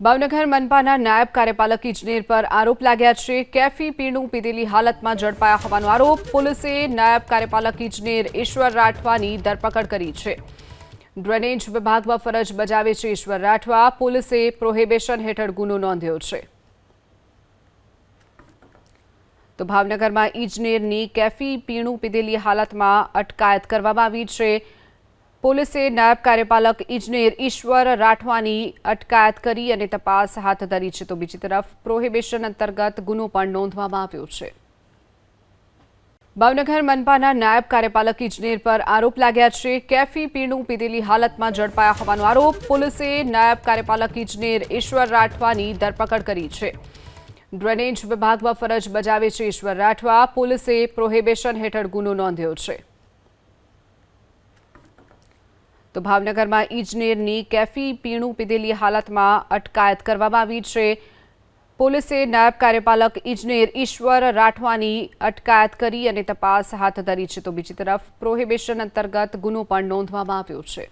ભાવનગર મનપાના નાયબ કાર્યપાલક ઇજનેર પર આરોપ લાગ્યા છે. કેફી પીણું પીધેલી હાલતમાં ઝડપાયા હોવાનો આરોપ. પોલીસે નાયબ કાર્યપાલક ઇજનેર ઈશ્વર રાઠવાની ધરપકડ કરી છે. ડ્રેનેજ વિભાગમાં ફરજ બજાવે છે ઈશ્વર રાઠવા. પોલીસે પ્રોહિબિશન હેઠળ ગુનો નોંધ્યો છે. તો ભાવનગરમાં ઇજનેરની કેફી પીણું પીધેલી હાલતમાં અટકાયત કરવામાં આવી છે. પોલીસે નાયબ કાર્યપાલક ઇજનેર ઈશ્વર રાઠવાની અટકાયત કરી અને તપાસ હાથ ધરી છે. તો બીજી તરફ પ્રોહિબિશન અંતર્ગત ગુનો પણ નોંધવામાં આવ્યો છે. ભાવનગર મનપાના નાયબ કાર્યપાલક ઇજનેર પર આરોપ લાગ્યા છે. કેફી પીણું પીધેલી હાલતમાં ઝડપાયા હોવાનો આરોપ પોલીસે નાયબ કાર્યપાલક ઇજનેર ઈશ્વર રાઠવાની ધરપકડ કરી છે. ડ્રેનેજ વિભાગમાં ફરજ બજાવે છે ઈશ્વર રાઠવા. પોલીસે પ્રોહિબિશન હેઠળ ગુનો નોંધ્યો છે. તો ભાવનગરમાં ઇજનેરની કેફી પીણું પીધેલી હાલતમાં અટકાયત કરવામાં આવી છે. પોલીસે નાયબ કાર્યપાલક ઇજનેર ઈશ્વર રાઠવાની અટકાયત કરી અને તપાસ હાથ ધરી છે. તો બીજી તરફ પ્રોહિબિશન અંતર્ગત ગુનો પણ નોંધવામાં આવ્યો છે.